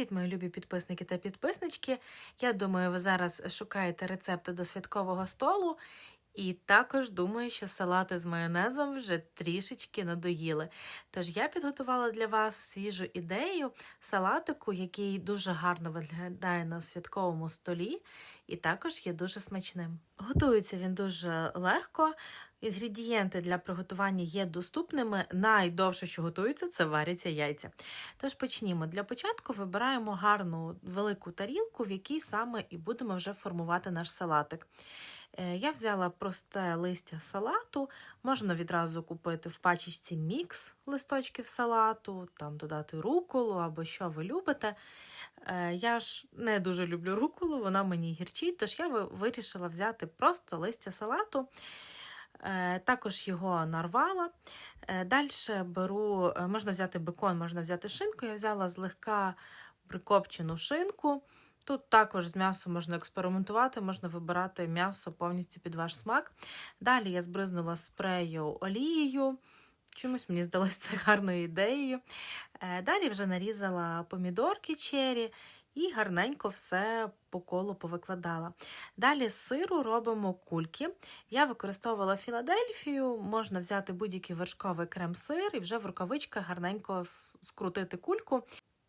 Привіт, мої любі підписники та підписнички. Я думаю, ви зараз шукаєте рецепти до святкового столу. І також думаю, що салати з майонезом вже трішечки надоїли. Тож я підготувала для вас свіжу ідею салатику, який дуже гарно виглядає на святковому столі, і також є дуже смачним. Готується він дуже легко. Інгредієнти для приготування є доступними. Найдовше, що готується, це варяться яйця. Тож почнімо. Для початку вибираємо гарну велику тарілку, в якій саме і будемо вже формувати наш салатик. Е, Я взяла просте листя салату, можна відразу купити в пачечці мікс листочків салату, там додати руколу або що ви любите. Е, Я ж не дуже люблю руколу, вона мені гірчить, тож я ви- вирішила взяти просто листя салату. Е, Також його нарвала. Далі беру, е, можна взяти бекон, можна взяти шинку. Я взяла злегка прикопчену шинку. Тут також з м'ясом можна експериментувати, можна вибирати м'ясо повністю під ваш смак. Далі я збризнула спрею олією. Чомусь мені здалося це гарною ідеєю. Е, Далі вже нарізала помідорки чері і гарненько все по колу повикладала. Далі з сиру робимо кульки. Я використовувала Філадельфію, можна взяти будь-який вершковий крем-сир і вже в рукавичках гарненько скрутити кульку.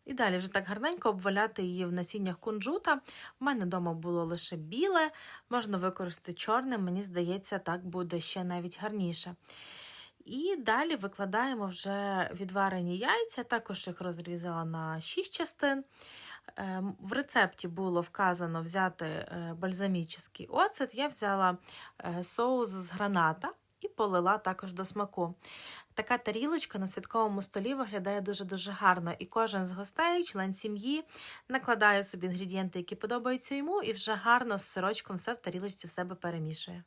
І далі вже так гарненько обваляти її в насіннях кунжута. У мене вдома було лише біле, можна використати чорне, мені здається, так буде ще навіть гарніше. І далі викладаємо вже відварені яйця, також їх розрізала на 6 частин. Ем, В рецепті було вказано взяти е, бальзамічний оцет. Я взяла е, соус з граната і полила також до смаку. Така тарілочка на святковому столі виглядає дуже-дуже гарно, і кожен з гостей, член сім'ї, накладає собі інгредієнти, які подобаються йому, і вже гарно з сирочком все в тарілочці в себе перемішує.